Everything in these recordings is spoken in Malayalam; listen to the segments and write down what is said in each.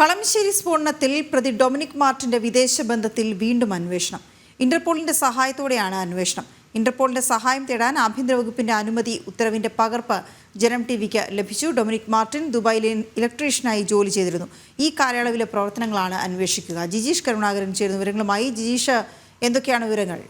കളമശ്ശേരി സ്ഫോടനത്തിൽ പ്രതി ഡൊമിനിക് മാർട്ടിന്റെ വിദേശ ബന്ധത്തിൽ വീണ്ടും അന്വേഷണം. ഇന്റർപോളിന്റെ സഹായത്തോടെയാണ് അന്വേഷണം. ഇന്റർപോളിന്റെ സഹായം തേടാൻ ആഭ്യന്തര വകുപ്പിന്റെ അനുമതി ഉത്തരവിന്റെ പകർപ്പ് ജനം ടി വിക്ക് ലഭിച്ചു. ഡൊമിനിക് മാർട്ടിൻ ദുബായിലെ ഇലക്ട്രീഷ്യനായി ജോലി ചെയ്തിരുന്നു. ഈ കാലയളവിലെ പ്രവർത്തനങ്ങളാണ് അന്വേഷിക്കുക. ജിജീഷ് കരുണാകരൻ ചേരുന്ന വിവരങ്ങളുമായി ജിജീഷ് എന്തൊക്കെയാണ് വിവരങ്ങൾ?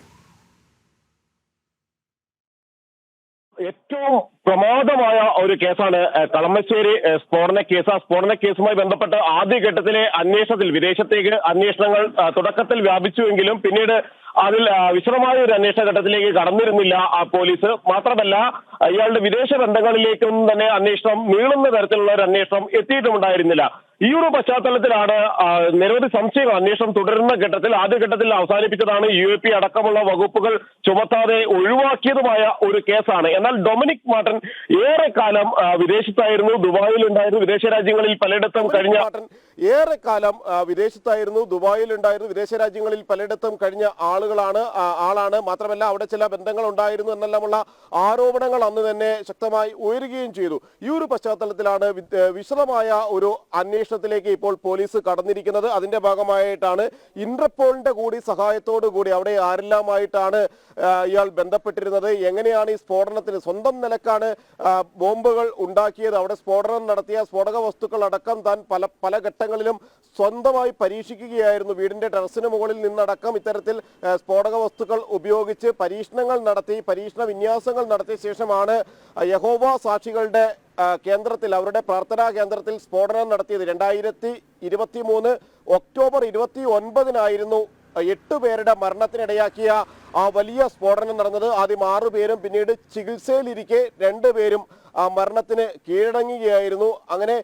ഏറ്റവും പ്രമാദമായ ഒരു കേസാണ് കളമശ്ശേരി സ്ഫോടന കേസ്. ആ സ്ഫോടന കേസുമായി ബന്ധപ്പെട്ട് ആദ്യഘട്ടത്തിലെ അന്വേഷണത്തിൽ വിദേശത്തേക്ക് അന്വേഷണങ്ങൾ തുടക്കത്തിൽ വ്യാപിച്ചുവെങ്കിലും പിന്നീട് അതിൽ വിശദമായ ഒരു അന്വേഷണ ഘട്ടത്തിലേക്ക് കടന്നിരുന്നില്ല ആ പോലീസ്. മാത്രമല്ല ഇയാളുടെ വിദേശ ബന്ധങ്ങളിലേക്കും തന്നെ അന്വേഷണം നീളുന്ന തരത്തിലുള്ള ഒരു അന്വേഷണം എത്തിയിട്ടുമുണ്ടായിരുന്നില്ല. ഈ ഒരു പശ്ചാത്തലത്തിലാണ് നിരവധി സംശയങ്ങൾ അന്വേഷണം തുടരുന്ന ഘട്ടത്തിൽ ആദ്യഘട്ടത്തിൽ അവസാനിപ്പിച്ചതാണ് യു എ പി അടക്കമുള്ള വകുപ്പുകൾ ചുമത്താതെ ഒഴിവാക്കിയതുമായ ഒരു കേസാണ്. എന്നാൽ ഡൊമിനിക് മാർട്ടൻ ഏറെ കാലം വിദേശത്തായിരുന്നു ദുബായിൽ ഉണ്ടായിരുന്നു വിദേശ രാജ്യങ്ങളിൽ പലയിടത്തും കഴിഞ്ഞ ഏറെ കാലം വിദേശത്തായിരുന്നു ദുബായിൽ ഉണ്ടായിരുന്നു വിദേശ രാജ്യങ്ങളിൽ പലയിടത്തും കഴിഞ്ഞ ആളുകളാണ് ആളാണ്. മാത്രമല്ല അവിടെ ചില ബന്ധങ്ങൾ ഉണ്ടായിരുന്നു എന്നെല്ലാമുള്ള ആരോപണങ്ങൾ അന്ന് തന്നെ ശക്തമായി ഉയരുകയും ചെയ്തു. ഈ ഒരു പശ്ചാത്തലത്തിലാണ് വിശദമായ ഒരു അന്വേഷണത്തിലേക്ക് ഇപ്പോൾ പോലീസ് കടന്നിരിക്കുന്നത്. അതിന്റെ ഭാഗമായിട്ടാണ് ഇന്റർപോളിന്റെ കൂടി സഹായത്തോടു കൂടി അവിടെ ആരെല്ലാമായിട്ടാണ് ഇയാൾ ബന്ധപ്പെട്ടിരുന്നത്. എങ്ങനെയാണ് ഈ സ്ഫോടനത്തിന് സ്വന്തം നിലക്കാണ് ബോംബുകൾ ഉണ്ടാക്കിയത്? അവിടെ സ്ഫോടനം നടത്തിയ സ്ഫോടക വസ്തുക്കൾ അടക്കം താൻ പല പല ഘട്ടങ്ങളിലും സ്വന്തമായി പരീക്ഷിക്കുകയായിരുന്നു. വീടിന്റെ ടെറസിന് മുകളിൽ നിന്നടക്കം ഇത്തരത്തിൽ സ്ഫോടക വസ്തുക്കൾ ഉപയോഗിച്ച് പരീക്ഷണങ്ങൾ നടത്തി പരീക്ഷണ വിന്യാസങ്ങൾ നടത്തിയ ശേഷമാണ് യഹോവ സാക്ഷികളുടെ കേന്ദ്രത്തിൽ അവരുടെ പ്രാർത്ഥനാ കേന്ദ്രത്തിൽ സ്ഫോടനം നടത്തിയത് രണ്ടായിരത്തി ഇരുപത്തി മൂന്ന് ഒക്ടോബർ ഇരുപത്തി ഒൻപതിനായിരുന്നു എട്ട് പേരുടെ മരണത്തിനിടയാക്കിയ ആ വലിയ സ്ഫോടനം നടന്നത്. ആദ്യം ആറുപേരും പിന്നീട് ചികിത്സയിലിരിക്കെ രണ്ടുപേരും ആ മരണത്തിന് കീഴടങ്ങുകയായിരുന്നു. അങ്ങനെ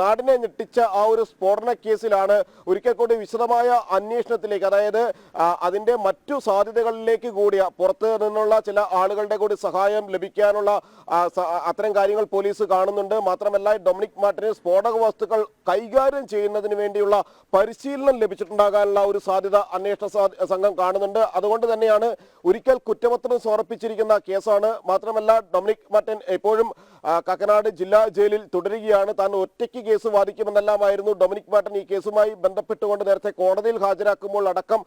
നാടിനെ ഞെട്ടിച്ച ആ ഒരു സ്ഫോടന കേസിലാണ് ഒരിക്കൽ കൂടി വിശദമായ അന്വേഷണത്തിലേക്ക് അതായത് അതിന്റെ മറ്റു സാധ്യതകളിലേക്ക് കൂടി പുറത്ത് നിന്നുള്ള ചില ആളുകളുടെ കൂടി സഹായം ലഭിക്കാനുള്ള അത്തരം കാര്യങ്ങൾ പോലീസ് കാണുന്നുണ്ട്. മാത്രമല്ല ഡൊമിനിക് മാർട്ടിന് സ്ഫോടക വസ്തുക്കൾ കൈകാര്യം ചെയ്യുന്നതിന് വേണ്ടിയുള്ള പരിശീലനം ലഭിച്ചിട്ടുണ്ടാകാനുള്ള ഒരു സാധ്യത അന്വേഷണ സംഘം കാണുന്നുണ്ട്. അതുകൊണ്ട് തന്നെയാണ് ഒരിക്കൽ കുറ്റപത്രം സമർപ്പിച്ചിരിക്കുന്ന കേസാണ്. മാത്രമല്ല ഡൊമിനിക് മാർട്ടിൻ എപ്പോഴും ആ, കാക്കനാട് ജില്ലാ ജയിലിൽ തുടരുകയാണ്. താൻ ഒറ്റയ്ക്ക് കേസ് വാദിക്കുമെന്നെല്ലാമായിരുന്നു ഡൊമിനിക് മാർട്ടൻ ഈ കേസുമായി ബന്ധപ്പെട്ടുകൊണ്ട് നേരത്തെ കോടതിയിൽ ഹാജരാക്കുമ്പോൾ അടക്കം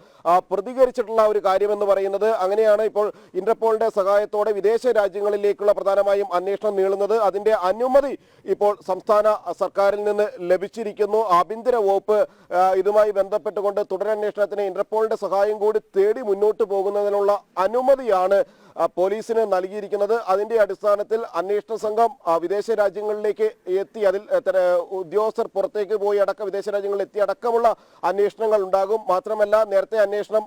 പ്രതികരിച്ചിട്ടുള്ള ഒരു കാര്യമെന്ന് പറയുന്നത്. അങ്ങനെയാണ് ഇപ്പോൾ ഇന്റർപോളിന്റെ സഹായത്തോടെ വിദേശ രാജ്യങ്ങളിലേക്കുള്ള പ്രധാനമായും അന്വേഷണം നീളുന്നത്. അതിന്റെ അനുമതി ഇപ്പോൾ സംസ്ഥാന സർക്കാരിൽ നിന്ന് ലഭിച്ചിരിക്കുന്നു. ആഭ്യന്തര വകുപ്പ് ഇതുമായി ബന്ധപ്പെട്ടുകൊണ്ട് തുടരന്വേഷണത്തിന് ഇന്റർപോളിന്റെ സഹായം കൂടി തേടി മുന്നോട്ട് പോകുന്നതിനുള്ള അനുമതിയാണ് പോലീസിന് നൽകിയിരിക്കുന്നത് അതിന്റെ അടിസ്ഥാനത്തിൽ അന്വേഷണ സംഘം വിദേശ രാജ്യങ്ങളിലേക്ക് എത്തി അതിൽ ഉദ്യോഗസ്ഥർ പുറത്തേക്ക് പോയി അടക്കം വിദേശ രാജ്യങ്ങളിൽ എത്തി അടക്കമുള്ള അന്വേഷണങ്ങൾ ഉണ്ടാകും. മാത്രമല്ല നേരത്തെ അന്വേഷണം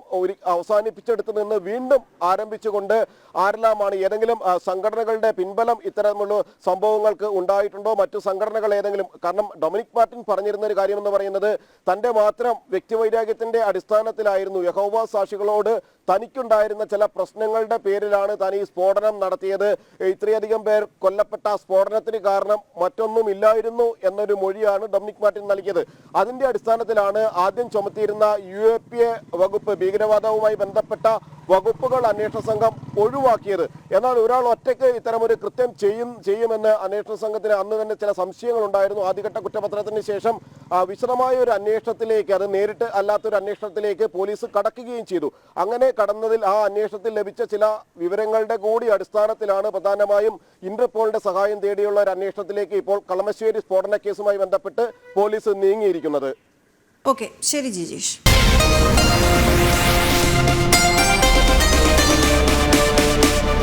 അവസാനിപ്പിച്ചെടുത്ത് നിന്ന് വീണ്ടും ആരംഭിച്ചുകൊണ്ട് ആരെല്ലാമാണ് ഏതെങ്കിലും സംഘടനകളുടെ പിൻബലം ഇത്തരമുള്ള സംഭവങ്ങൾക്ക് ഉണ്ടായിട്ടുണ്ടോ? മറ്റു സംഘടനകൾ ഏതെങ്കിലും കാരണം ഡൊമിനിക് മാർട്ടിൻ പറഞ്ഞിരുന്ന ഒരു കാര്യം എന്ന് പറയുന്നത് തന്റെ മാത്രം വ്യക്തിവൈരാഗ്യത്തിന്റെ അടിസ്ഥാനത്തിലായിരുന്നു. യഹോവ സാക്ഷികളോട് തനിക്കുണ്ടായിരുന്ന ചില പ്രശ്നങ്ങളുടെ പേരിലാണ് താൻ ഈ സ്ഫോടനം നടത്തിയത്. ഇത്രയധികം പേർ കൊല്ലപ്പെട്ട സ്ഫോടനത്തിന് കാരണം മറ്റൊന്നും ഇല്ലായിരുന്നു എന്നൊരു മൊഴിയാണ് ഡൊമിനിക് മാർട്ടിൻ നൽകിയത്. അതിന്റെ അടിസ്ഥാനത്തിലാണ് ആദ്യം ചുമത്തിയിരുന്ന യു വകുപ്പ് ഭീകരവാദവുമായി ബന്ധപ്പെട്ട വകുപ്പുകൾ അന്വേഷണ സംഘം ഒഴിവാക്കിയത്. എന്നാൽ ഒരാൾ ഒറ്റയ്ക്ക് ഇത്തരമൊരു കൃത്യം ചെയ്യും ചെയ്യുമെന്ന് അന്വേഷണ സംഘത്തിന് അന്ന് തന്നെ ചില സംശയങ്ങൾ ഉണ്ടായിരുന്നു ആദ്യഘട്ട കുറ്റപത്രത്തിന് ശേഷം വിശദമായ ഒരു അന്വേഷണത്തിലേക്ക് അത് നേരിട്ട് അല്ലാത്തൊരു അന്വേഷണത്തിലേക്ക് പോലീസ് കടക്കുകയും ചെയ്തു. അങ്ങനെ കടന്നതിൽ ആ അന്വേഷണത്തിൽ ലഭിച്ച ചില വിവരങ്ങളുടെ കൂടി അടിസ്ഥാനത്തിലാണ് പ്രധാനമായും ഇന്റർപോളിന്റെ സഹായം തേടിയുള്ള ഒരു അന്വേഷണത്തിലേക്ക് ഇപ്പോൾ കളമശ്ശേരി സ്ഫോടന കേസുമായി ബന്ധപ്പെട്ട് പോലീസ് നീങ്ങിയിരിക്കുന്നത്. ഓക്കെ ശരി ജിജീഷ്.